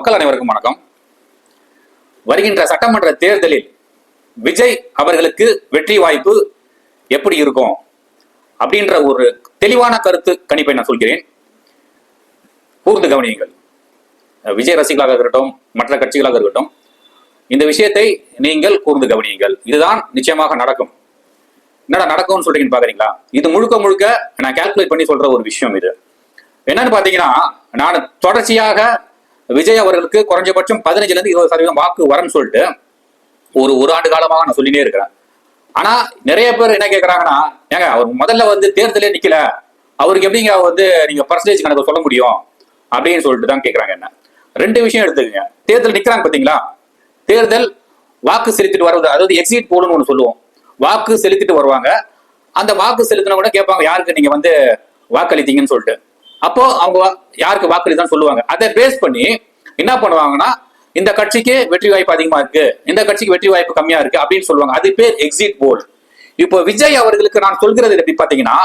மக்கள் அனைவருக்கும் வணக்கம். வருகின்ற சட்டமன்ற தேர்தலில் விஜய் அவர்களுக்கு வெற்றி வாய்ப்பு எப்படி இருக்கும்? அப்படின்ற ஒரு தெளிவான கருத்து கணிப்பை நான் சொல்கிறேன். கூர்ந்து கவனியுங்கள். விஜய் ரசிகளாக இருக்கட்டும் மற்ற கட்சிகளாக இருக்கட்டும் இந்த விஷயத்தை நீங்கள் கூர்ந்து கவனியுங்கள். இதுதான் நிச்சயமாக நடக்கும். என்னடா நடக்கும்னு சொல்றீங்கன்னு பாக்குறீங்களா? இது முழுக்க முழுக்க நான் கால்குலேட் பண்ணி சொல்ற ஒரு விஷயம் இது. என்னன்னு பாத்தீங்கன்னா நான் தொடர்ச்சியாக விஜய் அவர்களுக்கு குறைஞ்சபட்சம் பதினஞ்சுல இருந்து இருபது சதவீதம் வாக்கு வரும்னு சொல்லிட்டு ஒரு ஒரு ஆண்டு காலமாக நான் சொல்லினே இருக்கிறேன். ஆனா நிறைய பேர் என்ன கேட்கறாங்கன்னா ஏங்க அவர் முதல்ல வந்து தேர்தலே நிக்கல. அவருக்கு எப்படிங்க வந்து நீங்க பர்சன்டேஜ் கணக்கு சொல்ல முடியும்? அப்படின்னு சொல்லிட்டு தான் கேட்கறாங்க என்ன. ரெண்டு விஷயம் எடுத்துக்கங்க. தேர்தல் நிக்கிறாங்க பாத்தீங்களா? தேர்தல் வாக்கு செலுத்திட்டு வருவது அதாவது எக்ஸிட் போல்னு ஒன்று சொல்லுவோம். வாக்கு செலுத்திட்டு வருவாங்க. அந்த வாக்கு செலுத்தின கூட கேட்பாங்க யாருக்கு நீங்க வந்து வாக்களித்தீங்கன்னு சொல்லிட்டு. அப்போ அவங்க யாருக்கு வாக்களிதான் சொல்லுவாங்க. அதை பேஸ் பண்ணி என்ன பண்ணுவாங்கன்னா இந்த கட்சிக்கு வெற்றி வாய்ப்பு அதிகமா இருக்கு இந்த கட்சிக்கு வெற்றி வாய்ப்பு கம்மியா இருக்கு அப்படின்னு சொல்லுவாங்க. அது பேர் எக்ஸிட் போல் இப்போ விஜய் அவர்களுக்கு நான் சொல்கிறது எப்படி பாத்தீங்கன்னா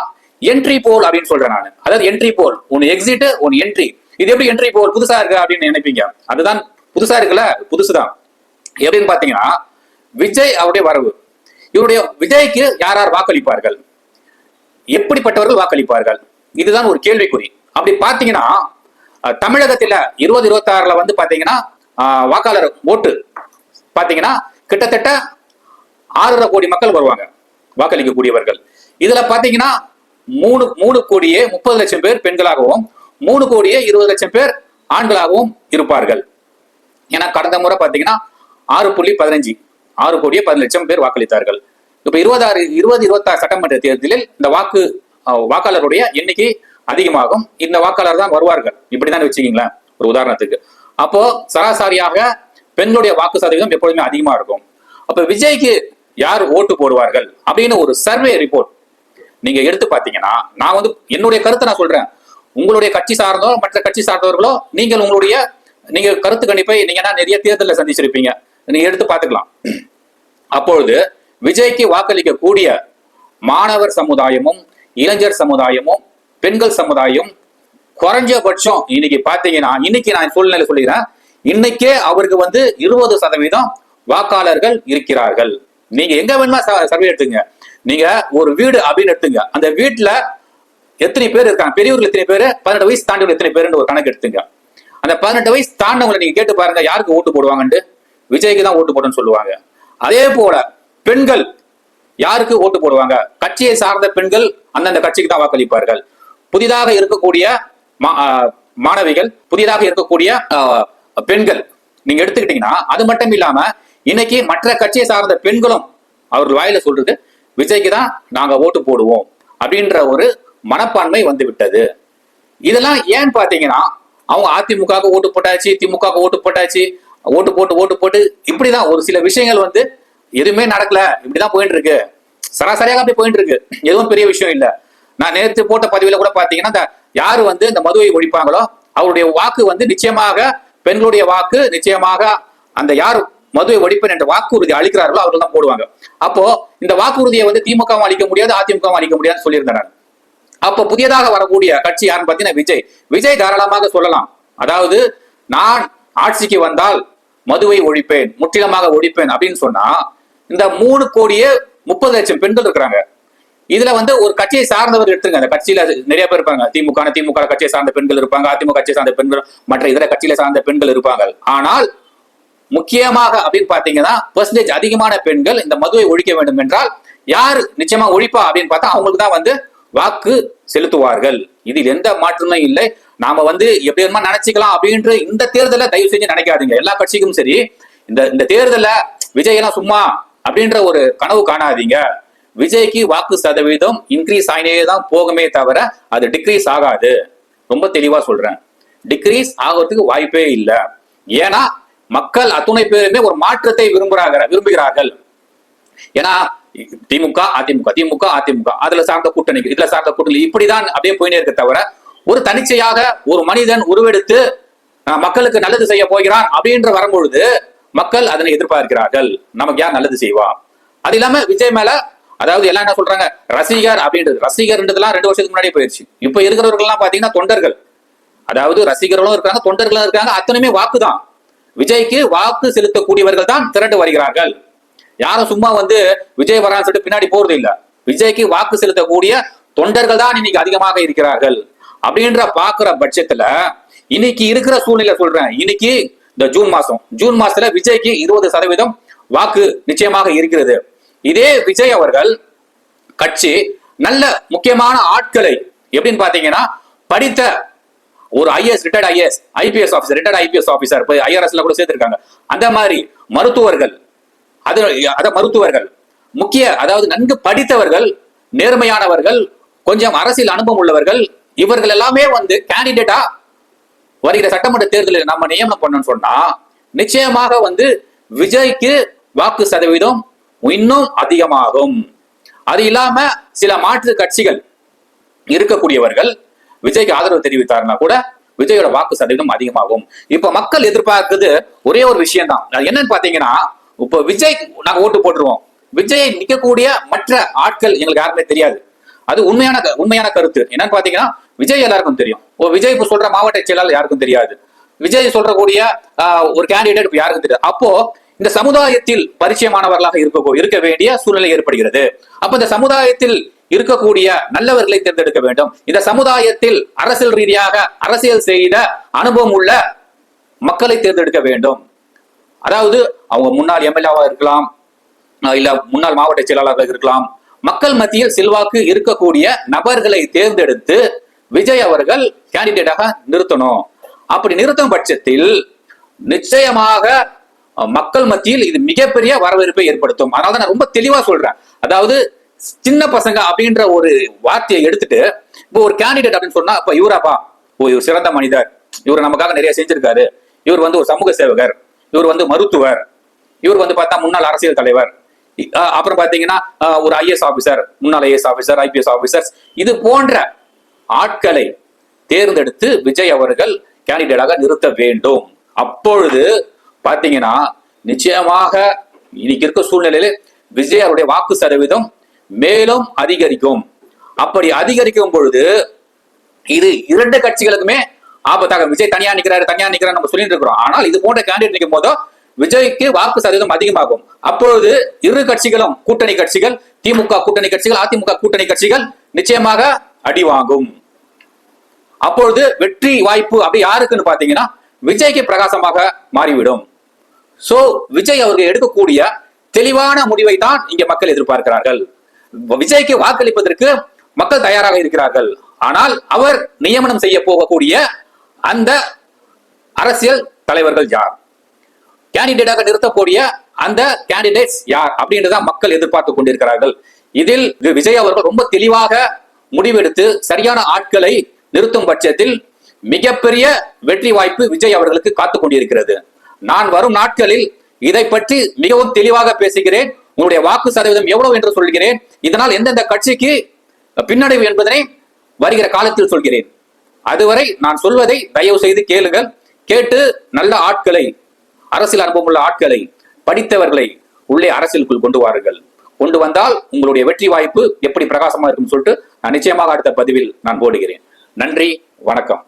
என்ட்ரி போல் அப்படின்னு சொல்றேன் நான். அதாவது என்ட்ரி போல் ஒன்னு எக்ஸிட் ஒன்னு என்ட்ரி இது எப்படி என்ட்ரி போல் புதுசா இருக்கு அப்படின்னு நினைப்பீங்க? அதுதான் புதுசா இருக்குல்ல? புதுசுதான். எப்படின்னு பாத்தீங்கன்னா விஜய் அவருடைய வரவு. இவருடைய விஜய்க்கு யார் யார் வாக்களிப்பார்கள்? எப்படிப்பட்டவர்கள் வாக்களிப்பார்கள்? இதுதான் ஒரு கேள்விக்குறி. அப்படி பாத்தீங்கன்னா தமிழகத்துல இருபது இருபத்தி ஆறுல வந்து பாத்தீங்கன்னா வாக்காளர் ஓட்டு பாத்தீங்கன்னா கிட்டத்தட்ட ஆறரை கோடி மக்கள் வருவாங்க வாக்களிக்கக்கூடியவர்கள். இதுல பாத்தீங்கன்னா மூணு மூணு கோடியே முப்பது லட்சம் பேர் பெண்களாகவும் மூணு கோடியே இருபது லட்சம் பேர் ஆண்களாகவும் இருப்பார்கள். ஏன்னா கடந்த முறை பாத்தீங்கன்னா ஆறு புள்ளி பதினஞ்சு ஆறு கோடியே பதினஞ்சு லட்சம் பேர் வாக்களித்தார்கள். இப்ப இருபதாறு இருபது இருபத்தாறு சட்டமன்ற தேர்தலில் இந்த வாக்கு வாக்காளருடைய எண்ணிக்கை அதிகமாகும். இந்த வாக்காளர் தான் வருவார்கள். இப்படிதான் வச்சுக்கீங்களேன்? ஒரு உதாரணத்துக்கு. அப்போ சராசரியாக பெண்களுடைய வாக்கு சதவீதம் எப்பொழுதுமே அதிகமா இருக்கும். அப்ப விஜய்க்கு யார் ஓட்டு போடுவார்கள் அப்படின்னு ஒரு சர்வே ரிப்போர்ட் நீங்க எடுத்து பாத்தீங்கன்னா நான் வந்து என்னுடைய கருத்தை நான் சொல்றேன். உங்களுடைய கட்சி சார்ந்தோ மற்ற கட்சி சார்ந்தவர்களோ நீங்கள் உங்களுடைய நீங்க கருத்து கணிப்பை நீங்க என்ன நிறைய தேர்தலில் சந்திச்சிருப்பீங்க. நீங்க எடுத்து பார்த்துக்கலாம். அப்பொழுது விஜய்க்கு வாக்களிக்கக்கூடிய மாணவர் சமுதாயமும் இளைஞர் சமுதாயமும் பெண்கள் சமுதாயம் குறைஞ்சபட்சம் இன்னைக்கு பாத்தீங்கன்னா இன்னைக்கு நான் சூழ்நிலை சொல்லிடுறேன் இன்னைக்கே அவருக்கு வந்து இருபது சதவீதம் வாக்காளர்கள் இருக்கிறார்கள். நீங்க எங்க வேணுமா சர்வே எடுத்துங்க. நீங்க ஒரு வீடு அப்படின்னு எடுத்துங்க. அந்த வீட்டுல எத்தனை பேர் இருக்காங்க? பெரியவர்கள் எத்தனை பேர்? பதினெட்டு வயசு தாண்டவங்க எத்தனை பேருன்னு ஒரு கணக்கு எடுத்துங்க. அந்த பதினெட்டு வயசு தாண்டவங்களை நீங்க கேட்டு பாருங்க யாருக்கு ஓட்டு போடுவாங்கன்ட்டு? விஜய்க்கு தான் ஓட்டு போடுன்னு சொல்லுவாங்க. அதே போல பெண்கள் யாருக்கு ஓட்டு போடுவாங்க? கட்சியை சார்ந்த பெண்கள் அந்தந்த கட்சிக்கு தான் வாக்களிப்பார்கள். புதிதாக இருக்கக்கூடிய மா- மாணவிகள் புதிதாக இருக்கக்கூடிய ஆஹ் பெண்கள். நீங்க எடுத்துக்கிட்டீங்கன்னா அது மட்டும் இல்லாம இன்னைக்கு மற்ற கட்சியை சார்ந்த பெண்களும் அவர்கள் வாயில சொல்றது விஜய்க்கு தான் நாங்க ஓட்டு போடுவோம் அப்படின்ற ஒரு மனப்பான்மை வந்து விட்டது இதெல்லாம் ஏன் பாத்தீங்கன்னா அவங்க அதிமுக ஓட்டு போட்டாச்சு திமுக ஓட்டு போட்டாச்சு ஓட்டு போட்டு ஓட்டு போட்டு இப்படிதான் ஒரு சில விஷயங்கள் வந்து எதுவுமே நடக்கல இப்படிதான் போயிட்டு இருக்கு சராசரியாக அப்படி போயிட்டு இருக்கு எதுவும் பெரிய விஷயம் இல்லை. நான் நேற்று போட்ட பதிவில் கூட பார்த்தீங்கன்னா இந்த யார் வந்து இந்த மதுவை ஒழிப்பாங்களோ அவருடைய வாக்கு வந்து நிச்சயமாக பெண்களுடைய வாக்கு நிச்சயமாக அந்த யார் மதுவை ஒழிப்பேன் என்ற வாக்குறுதி அளிக்கிறார்களோ அவர்கள் தான் போடுவாங்க. அப்போ இந்த வாக்குறுதியை வந்து திமுக அளிக்க முடியாது அதிமுக அளிக்க முடியாதுன்னு சொல்லியிருந்தேன் அப்ப புதியதாக வரக்கூடிய கட்சி யாருன்னு பார்த்தீங்கன்னா விஜய். விஜய் தாராளமாக சொல்லலாம். அதாவது நான் ஆட்சிக்கு வந்தால் மதுவை ஒழிப்பேன் முற்றிலுமாக ஒழிப்பேன் அப்படின்னு சொன்னா இந்த மூணு கோடியே முப்பது லட்சம் பெண்கள் இருக்கிறாங்க. இதுல வந்து ஒரு கட்சியை சார்ந்தவர் எடுத்துருங்க. அந்த கட்சியில நிறைய பேர் இருப்பாங்க. திமுக திமுக கட்சியை சார்ந்த பெண்கள் இருப்பாங்க. அதிமுக கட்சியை சார்ந்த பெண்கள் மற்ற இதர கட்சியில சார்ந்த பெண்கள் இருப்பாங்க. ஆனால் முக்கியமாக அப்படின்னு பாத்தீங்கன்னா பெர்சன்டேஜ் அதிகமான பெண்கள் இந்த மதுவை ஒழிக்க வேண்டும் என்றால் யார் நிச்சயமா ஒழிப்பா அப்படின்னு பார்த்தா அவங்களுக்கு தான் வந்து வாக்கு செலுத்துவார்கள். இதில் எந்த மாற்றமும் இல்லை. நாம வந்து எப்படி வேணுமா நினைச்சுக்கலாம் அப்படின்ற இந்த தேர்தலை தயவு செஞ்சு நினைக்காதீங்க. எல்லா கட்சிக்கும் சரி இந்த இந்த தேர்தலை விஜய் எல்லாம் சும்மா அப்படின்ற ஒரு கனவு காணாதீங்க. விஜய்க்கு வாக்கு சதவீதம் இன்க்ரீஸ் ஆகினே தான் போகுமே தவிர அது டிக்ரீஸ் ஆகாது. ரொம்ப தெளிவா சொல்றேன். டிக்ரீஸ் ஆகிறதுக்கு வாய்ப்பே இல்லை. ஏன்னா மக்கள் அத்துணை பேருமே ஒரு மாற்றத்தை விரும்புகிறார்கள் விரும்புகிறார்கள். ஏன்னா திமுக அதிமுக திமுக அதிமுக அதுல சார்ந்த கூட்டணி இதுல சார்ந்த கூட்டணி இப்படிதான் அப்படியே போயினே இருக்க தவிர ஒரு தனிச்சையாக ஒரு மனிதன் உருவெடுத்து மக்களுக்கு நல்லது செய்ய போகிறான் அப்படின்ற வரும்பொழுது மக்கள் அதனை எதிர்பார்க்கிறார்கள். நமக்கு யார் நல்லது செய்வா? அது இல்லாம விஜய் மேல அதாவது எல்லாம் என்ன சொல்றாங்க? ரசிகர் அப்படின்றது. ரசிகர்ன்றதுலாம் ரெண்டு வருஷத்துக்கு முன்னாடி போயிருச்சு. இப்ப இருக்கிறவர்கள்லாம் பாத்தீங்கன்னா தொண்டர்கள். அதாவது ரசிகர்களும் இருக்காங்க தொண்டர்களும் இருக்காங்க. அத்தனையுமே வாக்கு தான் விஜய்க்கு வாக்கு செலுத்தக்கூடியவர்கள் தான் திரண்டு வருகிறார்கள். யாரும் சும்மா வந்து விஜய் வரான்னு சொல்லிட்டு பின்னாடி போறது இல்ல. விஜய்க்கு வாக்கு செலுத்தக்கூடிய தொண்டர்கள் தான் இன்னைக்கு அதிகமாக இருக்கிறார்கள். அப்படின்ற பாக்குற பட்சத்துல இன்னைக்கு இருக்கிற சூழ்நிலை சொல்றேன். இன்னைக்கு இந்த ஜூன் மாசம். ஜூன் மாசத்துல விஜய்க்கு இருபது சதவீதம் வாக்கு நிச்சயமாக இருக்கிறது. இதே விஜய் அவர்கள் கட்சி நல்ல முக்கியமான ஆட்களை எப்படின்னு பாத்தீங்கன்னா படித்த ஒரு IAS retired IAS IPS officer retired IPS officer போய் ஐஆர்எஸ்ல கூட சேர்த்திருக்காங்க. அந்த மாதிரி மருத்துவர்கள் அது அத மருத்துவர்கள் முக்கிய அதாவது நன்கு படித்தவர்கள் நேர்மையானவர்கள் கொஞ்சம் அரசியல் அனுபவம் உள்ளவர்கள் இவர்கள் எல்லாமே வந்து கேண்டிடேட்டா வருகிற சட்டமன்ற தேர்தலில் நம்ம நியமனம் பண்ணணும்னு சொன்னா நிச்சயமாக வந்து விஜய்க்கு வாக்கு சதவீதம் இன்னும் அதிகமாகும். அது இல்லாம சில மாற்று கட்சிகள் இருக்கக்கூடியவர்கள் விஜய்க்கு ஆதரவு தெரிவித்தாருன்னா கூட விஜயோட வாக்கு சதவீதம் அதிகமாகும். இப்ப மக்கள் எதிர்பார்க்குது ஒரே ஒரு விஷயம் தான் என்னன்னு பாத்தீங்கன்னா இப்போ விஜய் நாங்க ஓட்டு போட்டுருவோம். விஜய் நிக்கக்கூடிய மற்ற ஆட்கள் எங்களுக்கு யாருமே தெரியாது. அது உண்மையான க- உண்மையான கருத்து. என்னன்னு பாத்தீங்கன்னா விஜய் எல்லாருக்கும் தெரியும். ஓ விஜய் இப்ப சொல்ற மாவட்ட செயலாளர் யாருக்கும் தெரியாது. விஜய் சொல்றக்கூடிய ஆஹ், ஒரு கேண்டிடேட் இப்ப யாருக்கும் தெரியாது. அப்போ இந்த சமுதாயத்தில் பரிச்சயமானவர்களாக இருக்க இருக்க வேண்டிய சூழ்நிலை ஏற்படுகிறது. அப்ப இந்த சமுதாயத்தில் இருக்கக்கூடிய நல்லவர்களை தேர்ந்தெடுக்க வேண்டும். இந்த சமுதாயத்தில் அரசியல் ரீதியாக அரசியல் செய்த அனுபவம் உள்ள மக்களை தேர்ந்தெடுக்க வேண்டும். அதாவது அவங்க முன்னாள் எம்எல்ஏவா இருக்கலாம் இல்ல முன்னாள் மாவட்ட செயலாளராக இருக்கலாம். மக்கள் மத்தியில் செல்வாக்கு இருக்கக்கூடிய நபர்களை தேர்ந்தெடுத்து விஜய் அவர்கள் கேண்டிடேட்டாக நிறுத்தணும். அப்படி நிறுத்தும் பட்சத்தில் நிச்சயமாக மக்கள் மத்தியில் இது மிகப்பெரிய வரவேற்பை ஏற்படுத்தும். அதனால தான் நான் ரொம்ப தெளிவா சொல்றேன். அதாவது சின்ன பசங்க அப்படின்ற ஒரு வார்த்தையை எடுத்துட்டு இப்போ ஒரு கேண்டிடேட் அப்படின்னு சொன்னா இப்ப இவராப்பா ஓ இவர் சிறந்த மனிதர். இவர் நமக்காக நிறைய செஞ்சிருக்காரு. இவர் வந்து ஒரு சமூக சேவகர். இவர் வந்து மருத்துவர். இவர் வந்து பார்த்தா முன்னாள் அரசியல் தலைவர். அப்புறம் பாத்தீங்கன்னா ஒரு ஐஎஸ் ஆபிசர் முன்னாள் ஐஎஸ் ஆபிசர் ஐபிஎஸ் ஆபிசர்ஸ் இது போன்ற ஆட்களை தேர்ந்தெடுத்து விஜய் அவர்கள் கேண்டிடேட்டாக நிறுத்த வேண்டும். அப்பொழுது பாத்தீங்கன்னா நிச்சயமாக இன்னைக்கு இருக்க சூழ்நிலையில விஜய் அவருடைய வாக்கு சதவீதம் மேலும் அதிகரிக்கும். அப்படி அதிகரிக்கும் பொழுது இது இரண்டு கட்சிகளுக்குமே ஆபத்தாக. விஜய் தனியா நிக்கிறாரு தனியா நிக்கிறாரு நம்ம சொல்லிட்டு இருக்கிறோம். ஆனால் இது போன்ற கேண்டிடேட் நிற்கும் போதோ விஜய்க்கு வாக்கு சதவீதம் அதிகமாகும். அப்பொழுது இரு கட்சிகளும் கூட்டணி கட்சிகள் திமுக கூட்டணி கட்சிகள் அதிமுக கூட்டணி கட்சிகள் நிச்சயமாக அடி வாங்கும். அப்பொழுது வெற்றி வாய்ப்பு அப்படி யாருக்குன்னு பாத்தீங்கன்னா விஜய்க்கு பிரகாசமாக மாறிவிடும். சோ விஜய் அவர்கள் எடுக்கக்கூடிய தெளிவான முடிவை தான் இங்க மக்கள் எதிர்பார்க்கிறார்கள். விஜய்க்கு வாக்களிப்பதற்கு மக்கள் தயாராக இருக்கிறார்கள். ஆனால் அவர் நியமனம் செய்ய போகக்கூடிய அந்த அரசியல் தலைவர்கள் யார்? கேண்டிடேட்டாக நிறுத்தக்கூடிய அந்த கேண்டிடேட்ஸ் யார்? அப்படின்றத மக்கள் எதிர்பார்த்து கொண்டிருக்கிறார்கள். இதில் விஜய் அவர்கள் ரொம்ப தெளிவாக முடிவெடுத்து சரியான ஆட்களை நிறுத்தும் பட்சத்தில் மிகப்பெரிய வெற்றி வாய்ப்பு விஜய் அவர்களுக்கு காத்து கொண்டிருக்கிறது. நான் வரும் நாட்களில் இதை பற்றி மிகவும் தெளிவாக பேசுகிறேன். உங்களுடைய வாக்கு சதவீதம் எவ்வளவு என்று சொல்கிறேன். இதனால் எந்தெந்த கட்சிக்கு பின்னடைவு என்பதனை வருகிற காலத்தில் சொல்கிறேன். அதுவரை நான் சொல்வதை தயவு செய்து கேளுங்கள். கேட்டு நல்ல ஆட்களை அரசியல் அனுபவம் உள்ள ஆட்களை படித்தவர்களை உள்ளே அரசியலுக்குள் கொண்டு வாருங்கள். கொண்டு வந்தால் உங்களுடைய வெற்றி வாய்ப்பு எப்படி பிரகாசமா இருக்கும் சொல்லிட்டு நான் நிச்சயமாக அடுத்த பதிவில் நான் போடுகிறேன். நன்றி வணக்கம்.